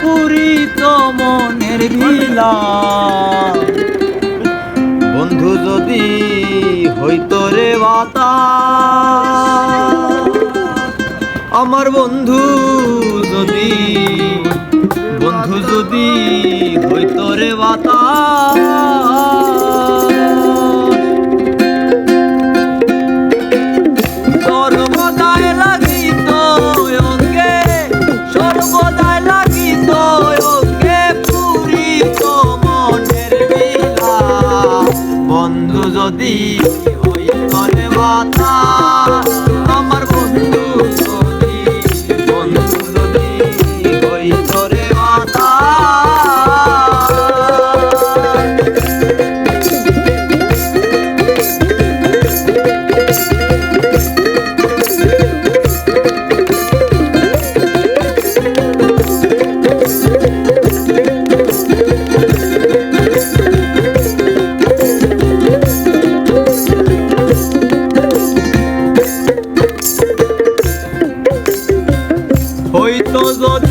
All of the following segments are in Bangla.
পুরিত মনের ভিলা বন্ধু, যদি হইতো রে বাতা, আমার বন্ধু যদি বন্ধু যদি হইতো রে বাতা হয়ে মনে মাথা আমার বন্ধু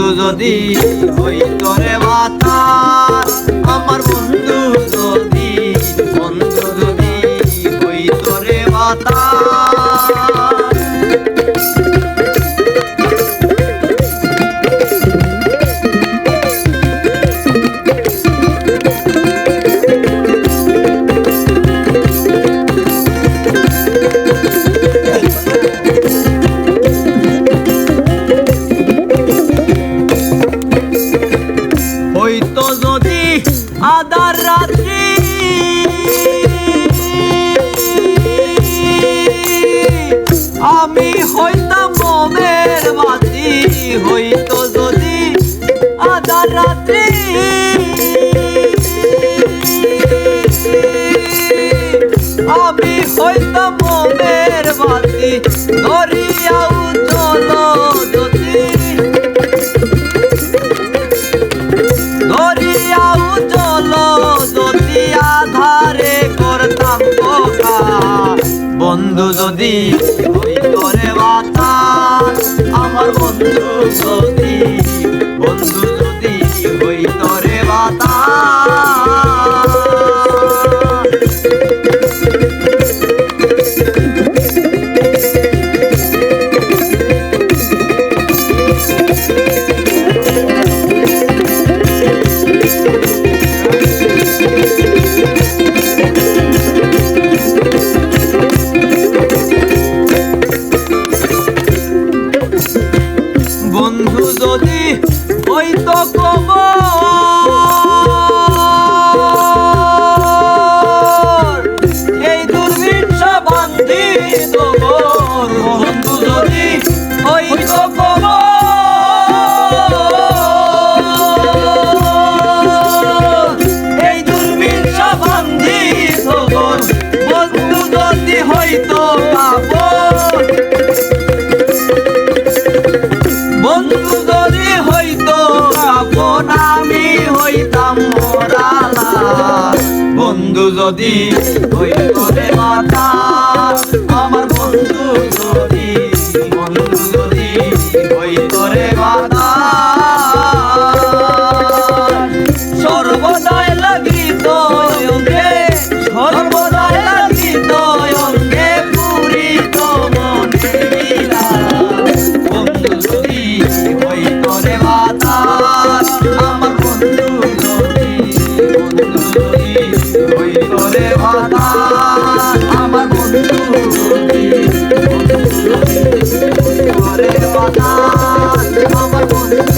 বন্ধু যদি তোরে বাতাস আমার বন্ধু not বন্ধু যদি করে বাতাস আমার বন্ধু যদি বন্ধু যদি ওই তো কব এই দুর্ভিক্ষ বান্ধি কবর যদি ওই করে মাথা আমার বন্ধু যদি বন্ধু যদি ওই করে মাথা সর্বদায় লাগি তোকে সর্বদায় লাগি তোকে পুরি তো মনে বন্ধু যদি ওই করে মাথা আমার বন্ধু যদি বন্ধু যদি আমার বন্ধু আমার বন্ধু